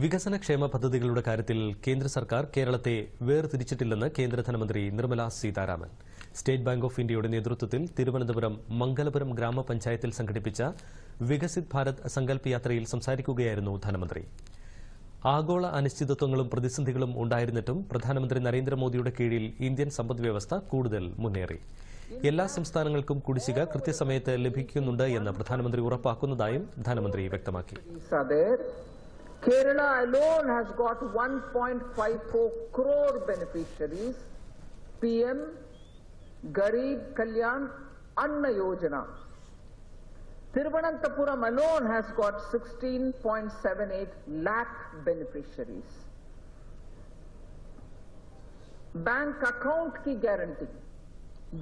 വികസനക്ഷേമ പദ്ധതികളുടെ കാര്യത്തിൽ കേന്ദ്ര സർക്കാർ കേരളത്തെ വേർതിരിച്ചിട്ടില്ലെന്ന് കേന്ദ്ര ധനമന്ത്രി Nirmala Sitharaman. State bank of ഇന്ത്യയുടെ നേതൃത്വത്തിൽ തിരുവനന്തപുരം മംഗലപുരം ഗ്രാമപഞ്ചായത്തിൽ സംഘടിപ്പിച്ച വികസിത് ഭാരത് സങ്കല്പ് യാത്രയിൽ സംസാരിക്കുകയായിരുന്നു ധനമന്ത്രി. ആഗോള അനിശ്ചിതത്വങ്ങളും പ്രതിസന്ധികളും ഉണ്ടായിരുന്നിട്ടും പ്രധാനമന്ത്രി നരേന്ദ്രമോദിയുടെ കീഴിൽ ഇന്ത്യൻ സമ്പദ്വ്യവസ്ഥ കൂടുതൽ മുന്നേറി. എല്ലാ സംസ്ഥാനങ്ങൾക്കും കുടിശ്ശിക കൃത്യസമയത്ത് ലഭിക്കുന്നുണ്ട് എന്ന് പ്രധാനമന്ത്രി ഉറപ്പാക്കുന്നതായും ധനമന്ത്രി വ്യക്തമാക്കി. Kerala alone has got 1.54 crore beneficiaries. PM Garib Kalyan Anna Yojana. Thiruvananthapuram alone has got 16.78 lakh beneficiaries. Bank account की guarantee,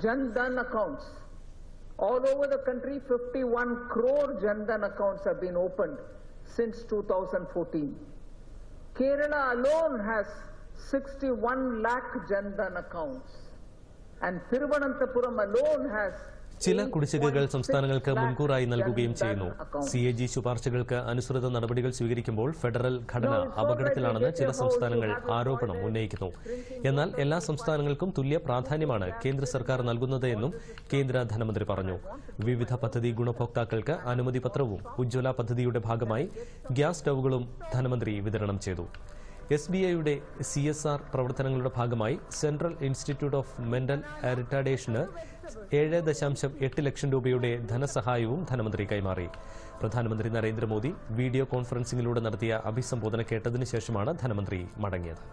Jan Dhan accounts. All over the country, 51 crore Jan Dhan accounts have been opened since 2014. Kerala alone has 61 lakh Jan Dhan accounts. And Thiruvananthapuram alone has ചില കുടിശ്ശികകൾ 8.6 സംസ്ഥാനങ്ങൾക്ക് മുൻകൂറായി നൽകുകയും ചെയ്യുന്നു. C A G ശുപാർശകൾക്ക് അനുസൃത നടപടികൾ സ്വീകരിക്കുമ്പോൾ ഫെഡറൽ ഘടന അപകടത്തിലാണെന്ന് ചില സംസ്ഥാനങ്ങൾ ആരോപണം ഉന്നയിക്കുന്നു. എന്നാൽ എല്ലാ സംസ്ഥാനങ്ങൾക്കും തുല്യ പ്രാധാന്യമാണ് കേന്ദ്ര സർക്കാർ നൽകുന്നതെന്നും കേന്ദ്ര ധനമന്ത്രി പറഞ്ഞു. വിവിധ പദ്ധതി ഗുണഭോക്താക്കൾക്ക് അനുമതി പത്രവും ഉജ്ജ്വല പദ്ധതിയുടെ ഭാഗമായി ഗ്യാസ് സ്റ്റൌകളും ധനമന്ത്രി വിതരണം ചെയ്തു. എസ് ബി ഐയുടെ സി എസ് ആർ പ്രവർത്തനങ്ങളുടെ ഭാഗമായി സെൻട്രൽ ഇൻസ്റ്റിറ്റ്യൂട്ട് ഓഫ് മെന്റൽ റിട്ടാർഡേഷന് ഏഴ് ദശാംശം എട്ട് ലക്ഷം രൂപയുടെ ധനസഹായവും ധനമന്ത്രി കൈമാറി. പ്രധാനമന്ത്രി നരേന്ദ്രമോദി വീഡിയോ കോൺഫറൻസിംഗിലൂടെ നടത്തിയ അഭിസംബോധന കേട്ടതിനു ശേഷമാണ് ധനമന്ത്രി മടങ്ങിയത്.